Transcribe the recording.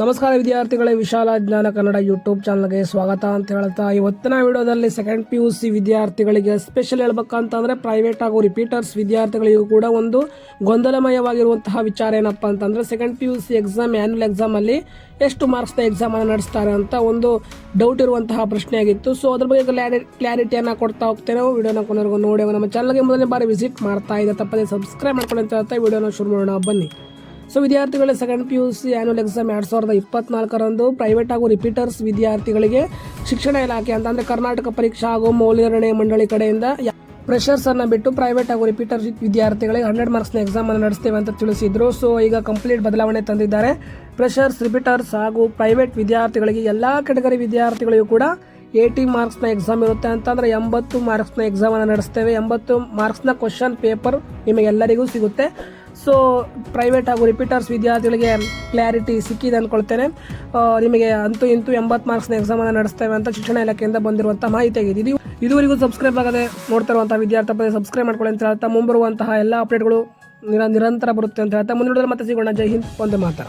ನಮಸ್ಕಾರ ವಿದ್ಯಾರ್ಥಿಗಳೇ, ವಿಶಾಲ ಜ್ಞಾನ ಕನ್ನಡ ಯೂಟ್ಯೂಬ್ ಚಾನಲ್ಗೆ ಸ್ವಾಗತ ಅಂತ ಹೇಳ್ತಾ, ಇವತ್ತಿನ ವಿಡಿಯೋದಲ್ಲಿ ಸೆಕೆಂಡ್ ಪಿ ಯು ಸಿ ವಿದ್ಯಾರ್ಥಿಗಳಿಗೆ ಸ್ಪೆಷಲ್ ಹೇಳ್ಬೇಕಂತಂದರೆ ಪ್ರೈವೇಟ್ ಹಾಗೂ ರಿಪೀಟರ್ಸ್ ವಿದ್ಯಾರ್ಥಿಗಳಿಗೂ ಕೂಡ ಒಂದು ಗೊಂದಲಮಯವಾಗಿರುವಂತಹ ವಿಚಾರ ಏನಪ್ಪ ಅಂತಂದರೆ second P U C exam annual ಎಕ್ಸಾಮಲ್ಲಿ ಎಷ್ಟು ಮಾರ್ಕ್ಸ್ನ ಎಕ್ಸಾಮನ್ನು ನಡೆಸ್ತಾರೆ ಅಂತ ಒಂದು ಡೌಟ್ ಇರುವಂತಹ ಪ್ರಶ್ನೆ ಆಗಿತ್ತು. ಸೊ ಅದ್ರ ಬಗ್ಗೆ ಕ್ಲಾರಿ ಕ್ಲಾರಿಟಿಯನ್ನು ಕೊಡ್ತಾ ಹೋಗ್ತೇನೆ. ವಿಡಿಯೋನ ಕೊನೆಗೂ ನೋಡಿ ನಮ್ಮ ಚಾನಲ್ಗೆ ಮೊದಲನೇ ಬಾರಿ ವಿಸಿಟ್ ಮಾಡ್ತಾ ಇದೆ ತಪ್ಪದೆ ಸಬ್ಸ್ಕ್ರೈಬ್ ಮಾಡ್ಕೊಳ್ಳಿ ಅಂತ ಹೇಳ್ತಾ, ವಿಡಿಯೋನ ಶುರು ಮಾಡೋಣ. ಬನ್ನಿ. ಸೊ ವಿದ್ಯಾರ್ಥಿಗಳ second P U C annual exam ಎರಡು ಸಾವಿರದ ಇಪ್ಪತ್ನಾಲ್ಕರಂದು ಪ್ರೈವೇಟ್ ಹಾಗೂ ರಿಪೀಟರ್ಸ್ ವಿದ್ಯಾರ್ಥಿಗಳಿಗೆ ಶಿಕ್ಷಣ ಇಲಾಖೆ ಅಂತ ಅಂದರೆ ಕರ್ನಾಟಕ ಪರೀಕ್ಷಾ ಹಾಗೂ ಮೌಲ್ಯನಿರ್ಣಯ ಮಂಡಳಿ ಕಡೆಯಿಂದ ಪ್ರೆಷರ್ಸನ್ನು ಬಿಟ್ಟು ಪ್ರೈವೇಟ್ ಹಾಗೂ ರಿಪೀಟರ್ ವಿದ್ಯಾರ್ಥಿಗಳಿಗೆ ಹಂಡ್ರೆಡ್ ಮಾರ್ಕ್ಸ್ನ ಎಕ್ಸಾಮನ್ನು ನಡೆಸ್ತೇವೆ ಅಂತ ತಿಳಿಸಿದರು. ಸೊ ಈಗ ಕಂಪ್ಲೀಟ್ ಬದಲಾವಣೆ ತಂದಿದ್ದಾರೆ. ಪ್ರೆಷರ್ಸ್ ರಿಪೀಟರ್ಸ್ ಹಾಗೂ ಪ್ರೈವೇಟ್ ವಿದ್ಯಾರ್ಥಿಗಳಿಗೆ ಎಲ್ಲ ಕೆಟಗರಿ ವಿದ್ಯಾರ್ಥಿಗಳಿಗೂ ಕೂಡ ಏಯ್ಟಿ ಮಾರ್ಕ್ಸ್ನ ಎಕ್ಸಾಮ್ ಇರುತ್ತೆ ಅಂತಂದರೆ ಎಂಬತ್ತು ಮಾರ್ಕ್ಸ್ನ ಎಕ್ಸಾಮನ್ನು ನಡೆಸ್ತೇವೆ. ಎಂಬತ್ತು ಮಾರ್ಕ್ಸ್ನ ಕ್ವಶನ್ ಪೇಪರ್ ನಿಮಗೆಲ್ಲರಿಗೂ ಸಿಗುತ್ತೆ. ಸೊ ಪ್ರೈವೇಟ್ ಹಾಗೂ ರಿಪೀಟರ್ಸ್ ವಿದ್ಯಾರ್ಥಿಗಳಿಗೆ ಕ್ಲಾರಿಟಿ ಸಿಕ್ಕಿದೆ ಅಂದ್ಕೊಳ್ತೇನೆ ನಿಮಗೆ ಅಂತೂ ಇಂತೂ ಎಂಬತ್ತು ಮಾರ್ಕ್ಸ್ನ ಎಕ್ಸಾಮನ್ನು ನಡೆಸ್ತೇವೆ ಅಂತ ಶಿಕ್ಷಣ ಇಲಾಖೆಯಿಂದ ಬಂದಿರುವಂಥ ಮಾಹಿತಿ ಆಗಿದೆ. ಇದು ಇದುವರೆಗೂ ಸಬ್ಸ್ಕ್ರೈಬ್ ಆಗದೆ ನೋಡ್ತಿರುವಂಥ ವಿದ್ಯಾರ್ಥಿ ಸಬ್ಸ್ಕ್ರೈಬ್ ಮಾಡ್ಕೊಳ್ಳಿ ಅಂತ ಹೇಳ್ತಾ, ಮುಂಬರುವಂತಹ ಎಲ್ಲ ಅಪ್ಡೇಟ್ಗಳು ನಿರ ನಿರಂತರ ಬರುತ್ತೆ ಅಂತ ಹೇಳ್ತಾ, ಮುಂದಿನ ಮತ್ತೆ ಸಿಗೋಣ. ಜೈ ಹಿಂದ್, ಒಂದೇ ಮಾತಾ